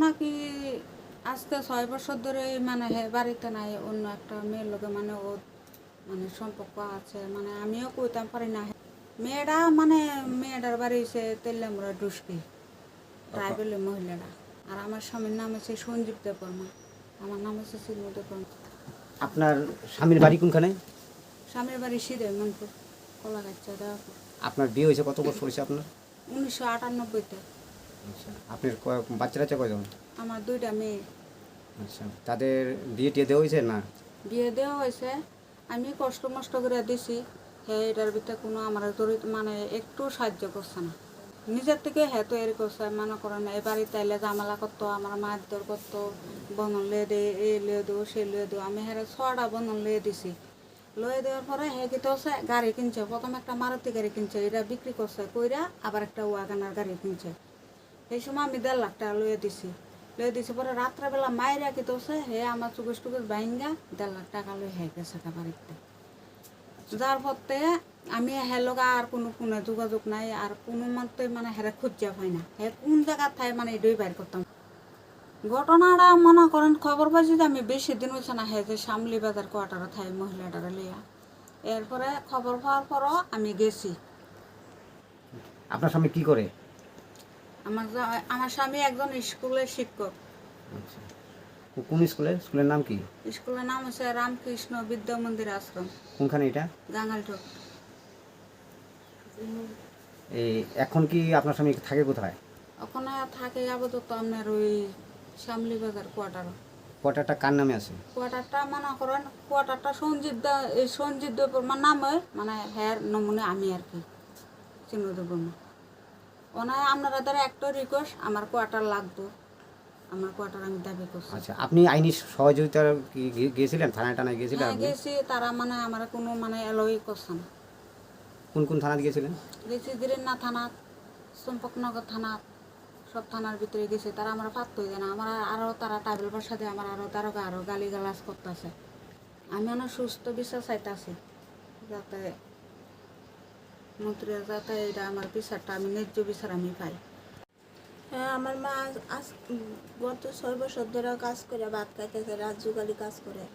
ঘটনা কি আজকে ছয় বছর ধরে মানে হে বাড়িতে নাই অন্য একটা মেয়ের লোকে মানে ও মানে সম্পর্ক আছে মানে আমিও কইতাম পারি না। মেয়েটা মানে মেয়েটার বাড়ি হচ্ছে তেল্লামুড়া ডুসকি ট্রাইবেলের মহিলারা। আর আমার স্বামীর নাম হচ্ছে সঞ্জীব দেববর্মা আমার নাম হচ্ছে সিদ্ধ দেববর্মা। আপনার স্বামীর বাড়ি কোনখানে? স্বামীর বাড়ি সিধে মনপুর কলাগাচ্ছা দেওয়াপুর। আপনার বিয়ে হয়েছে কত বছর হয়েছে আপনার? উনিশশো আটানব্বইতে। আচ্ছা আপনার কয়- বাচ্চা টাচ্চা কয়জন? আমার দুইটা মেয়ে। আচ্ছা তাদের বিয়ে টিয়ে দেওয়া হয়েছে না? বিয়ে দেওয়া হয়েছে। আমি কষ্ট মষ্ট করে দিছি। এটার ভিতরে কোনো আমার জড়িত মানে একটু সাহায্য করছে না। নিজের থেকে হ্যাঁ তৈরি করছে মনে করেন এ বাড়িতে এলে জামালা করতো আমার মারধর করতো বন্ধন লিয়ে দে এ লিয়ে দেবো সে লিয়ে দেবো আমি হ্যাঁ ছটা বন্ধন লিয়ে দিছি। লয়ে দেওয়ার পরে হে কি হচ্ছে গাড়ি কিনছে প্রথম একটা মারুতি গাড়ি কিনছে এটা বিক্রি করছে কইরা আবার একটা ওয়াগানার গাড়ি কিনছে। এই সময় আমি দেড় লাখ টাকা লয়ে দিছি। লয়ে দিছি পরে রাত্রেবেলা মায়েরা কি তোছে হে আমার চুকুস টুকুস বাইঙ্গা দেড় লাখ টাকা লয়ে হে গেছে বাড়িতে। যার পথে আমি হেলগা আর কোনো কোনো যোগাযোগ নাই, আর কোনো মতে মানে হেরে খুঁজা পাই না। হে কোন জায়গা থাই মানে এটাই বাইর করতাম। ঘটনাটা মনে করেন খবর পাইছি যে আমি বেশি দিন হয়েছে না, হে যে শামলি বাজার কোয়ার্টারে থাই মহিলাটারে লিয়া এরপরে খবর পাওয়ার পরও আমি গেছি। আপনার স্বামী কি করে? আমার আমার স্বামী একজন স্কুলের শিক্ষক। আচ্ছা। কোন স্কুলে? স্কুলের নাম কি? স্কুলের নাম হচ্ছে রামকৃষ্ণ বিদ্যা মন্দির আশ্রম। কোনখানে এটা? গাঙ্গালঠোক এই এখন কি আপনার স্বামী থাকে কোথায়? ওখানে থাকে আপাতত আপনার ওই শ্যামলি বাজার কোয়ার্টার কোয়ার্টারটা কার নামে আছে? কোয়ার্টারটা মনে করেন কোয়ার্টারটা সঞ্জিত দা এই সঞ্জিত দেবর্মার নাম মানে হ্যার নমুনে আমি আর কি। চিহ্ন দেবর্মা ওনায় আপনারা দ্বারা একটা রিকোয়েস্ট আমার কোয়ার্টার লাগতো আমার কোয়ার্টার আমি দাবি করছি। আচ্ছা আপনি আইনি সহযোগিতা গিয়েছিলেন থানায় টানায় গিয়েছিলেন হ্যাঁ গেছি তারা মানে আমার কোনো মানে এলোই করছে না। কোন কোন থানায় গিয়েছিলেন গেছি দিরেন্না থানা চম্পকনগর থানা সব থানার ভিতরে গেছে। তারা আমার পাত্ত হয়ে যায় না। আমার আরও তারা টাইবেল দিয়ে আমার আরও তারও আরও গালি গালাজ করতেছে। আমি অনেক সুস্থ বিশ্বাস চাইতেছি। যাতে মন্ত্রী যাতে এটা আমার বিচারটা আমি, ন্যায্য বিচার আমি পাই। হ্যাঁ আমার মা আজ- গত ছয় বছর ধরে কাজ করে, ভাত খাইতেছে, রাত যুগালি কাজ করে।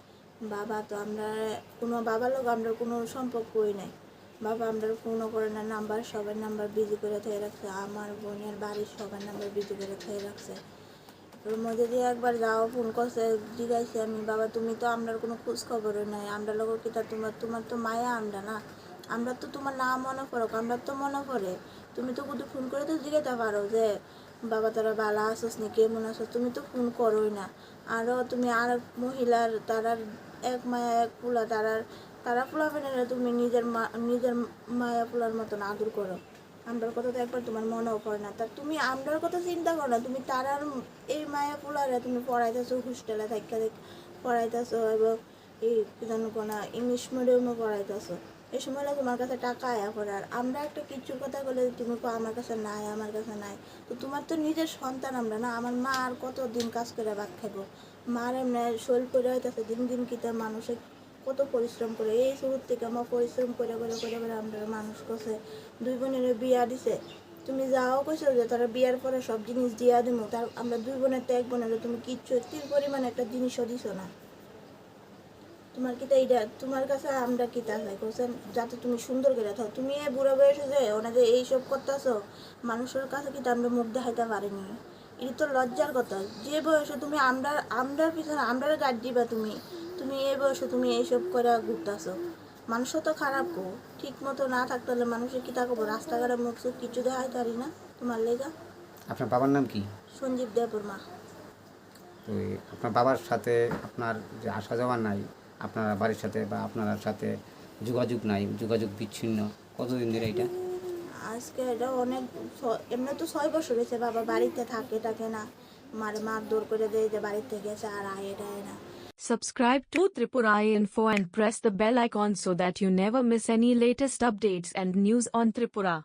বাবা তো আমরা, কোনো বাবার লোক আমরা কোনো সম্পর্কই নাই। বাবা আমরা ফোনও করে না, নাম্বার সবার নাম্বার বিজি করে থেকে রাখছে। আমার বোনের বাড়ির সবার নাম্বার বিজি করে থেকে রাখছে। ওর মধ্যে দিয়ে একবার যাও, ফোন করছে, জিজ্ঞাসি আমি, বাবা, তুমি তো আমরা কোনো খোঁজ খবরই নাই। আমরা লোক কি তোমার তোমার তো মায়া আমরা না। আমরা তো তোমার না মনে করো আমরা তো মনে করে। তুমি তো শুধু ফোন করে তো জিজ্ঞাসা পারো যে, বাবা, তারা বালা আসোস নি? কেমন আছো তুমি তো ফোন করোই না। আরও তুমি আর মহিলার, তারার এক মায়া, এক পোলা তারার, তারা পোলা ফেলে তুমি নিজের মা, নিজের মায়া পোলার মতন আদর করো। আমরার কথা তো একবার তোমার মনেও পড়ে না। তা তুমি আমরার কথা চিন্তা করো না। তুমি তারার এই মায়া পোলারে তুমি পড়াইতেছো, হোস্টেলে থাকা পড়াইতেছো এবং এই কি জানো কোনা ইংলিশ মিডিয়ামে পড়াইতেছো। এই সময় তোমার কাছে টাকা আয়া আর আমরা একটা কিছুর কথা বলে তুমি কো আমার কাছে নাই, আমার কাছে নাই। তো তোমার তো নিজের সন্তান আমরা না, আমার মা আর কত দিন কাজ করে ভাত খাইবো? মার এমনি শরীর করে হইতেছে, দিন দিন কিতে মানুষের কত পরিশ্রম করে। এই শুরুর থেকে আমার পরিশ্রম করে করে করে করে আমরা মানুষ করছে। দুই বোনের বিয়া দিছে। তুমি যাও কইছো যে তারা বিয়ার পরে সব জিনিস দিয়া দিব তার আমরা দুই বোনের তো এক বোনের, তুমি কিচ্ছু তীর পরিমাণে একটা জিনিসও দিছো না। তোমার কি এইটা তোমার কাছে আমরা কি তা চাই? কোসেন যাতে তুমি সুন্দর করে থাকো তুমি এই বুড়ো বয়সে যে ওনাদের এইসব করতেছো মানুষের কাছে কিতা আমরা মুখ দেখাইতে পারিনি? এটা তো লজ্জার কথা। যে বয়সে তুমি আমরা আমরার পিছনে আমরার গাড়ি দিবা তুমি তুমি এই বয়সে তুমি এইসব করে ঘুরতেছো। মানুষও তো খারাপ গো ঠিক মতো না থাকতে হলে মানুষের কি থাকব রাস্তাঘাটে মুখ চোখ কিছু দেখাই পারি না তোমার লেগা? আপনার বাবার নাম কি? সঞ্জীব দেবর মা তো আপনার বাবার সাথে আপনার যে আসা যাওয়া নাই আপনার বাড়ির সাথে বা আপনার সাথে যোগাযোগ নাই যোগাযোগ বিচ্ছিন্ন। কতদিন ধরে এটা? আজকে এটা অনেক এমনি তো ছয় বছর হয়েছে বাবা বাড়িতে থাকে থাকে না। মারে মার দৌড় করে দেয় যে বাড়িতে গেছে আর আয় এটা না। Subscribe to Tripura Info and press the bell icon so that you never miss any latest updates and news on Tripura.